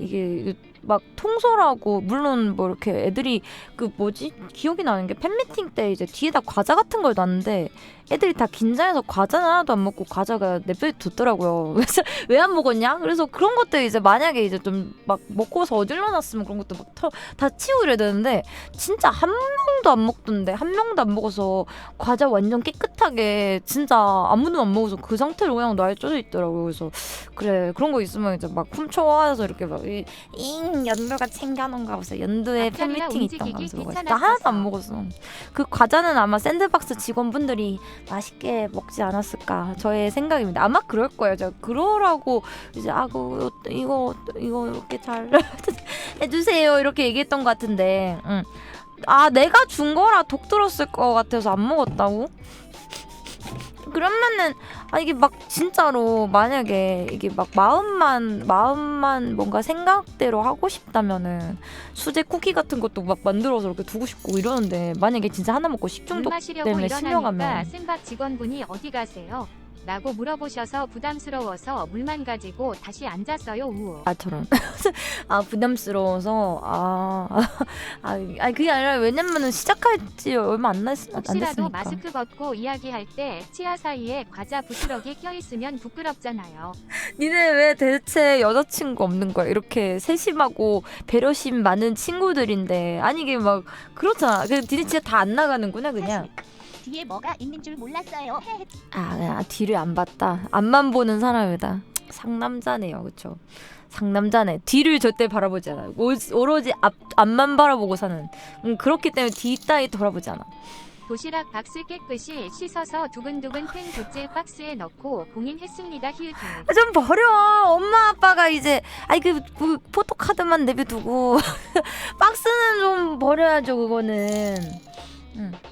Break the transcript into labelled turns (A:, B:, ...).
A: 이게 막 통솔하고 물론 뭐 이렇게 애들이 그 뭐지? 기억이 나는 게 팬미팅 때 이제 뒤에다 과자 같은 걸 놨는데 애들이 다 긴장해서 과자는 하나도 안 먹고 과자가 냅에 뒀더라고요. 그래서 왜 안 먹었냐? 그래서 그런 것들 이제 만약에 이제 좀 막 먹고서 어딜러 놨으면 그런 것도 막다 이래야 되는데 진짜 한 명도 안 먹던데 한 명도 안 먹어서 과자 완전 깨끗하게 진짜 아무도 안 먹어서 그 상태로 그냥 놔줘져 있더라고요. 그래서 그래 그런 거 있으면 이제 막 훔쳐와서 이렇게 막잉 연두가 챙겨놓은가 보세요. 연두에
B: 앞자리나
A: 팬미팅 있던 거
B: 움직이기
A: 하면서. 나 하나도 안 먹었어. 그 과자는 아마 샌드박스 직원분들이 맛있게 먹지 않았을까 저의 생각입니다. 아마 그럴 거예요. 제가 그러라고 이제 아그 이거 이거 이렇게 잘 해주세요 이렇게 얘기했던 것 같은데, 응. 아 내가 준 거라 독 들었을 것 같아서 안 먹었다고? 그러면은 아 이게 막 진짜로 만약에 이게 막 마음만 마음만 뭔가 생각대로 하고 싶다면은 수제 쿠키 같은 것도 막 만들어서 이렇게 두고 싶고 이러는데 만약에 진짜 하나 먹고
B: 물
A: 식중독 때문에 실려가면
B: 센박 직원분이 어디 가세요? 라고 물어보셔서 부담스러워서 물만 가지고 다시 앉았어요. 우호.
A: 아 저런 아 부담스러워서 아, 아, 아 그게 아니라 왜냐면은 시작할 지 얼마 안, 났, 안
B: 혹시라도
A: 됐으니까
B: 마스크 벗고 이야기할 때 치아 사이에 과자 부스러기 껴있으면 부끄럽잖아요.
A: 니네 왜 대체 여자친구 없는 거야 이렇게 세심하고 배려심 많은 친구들인데 아니 이게 막 그렇잖아 그 니네 진짜 다 안 나가는구나 그냥
C: 뒤에 뭐가 있는 줄 몰랐어요. 헤헤.
A: 아 뒤를 안 봤다 앞만 보는 사람이다 상남자네요 그쵸 상남자네 뒤를 절대 바라보지 않아 오, 오로지 앞, 앞만 바라보고 사는 음, 그렇기 때문에 뒤 따위 돌아보지 않아
B: 도시락 박스 깨끗이 씻어서 두근두근 팬 굿즈 박스에 넣고 봉인했습니다. 히읗 히읗.
A: 좀 버려 엄마 아빠가 이제 아이 그, 그 포토카드만 내비두고 박스는 좀 버려야죠 그거는 응.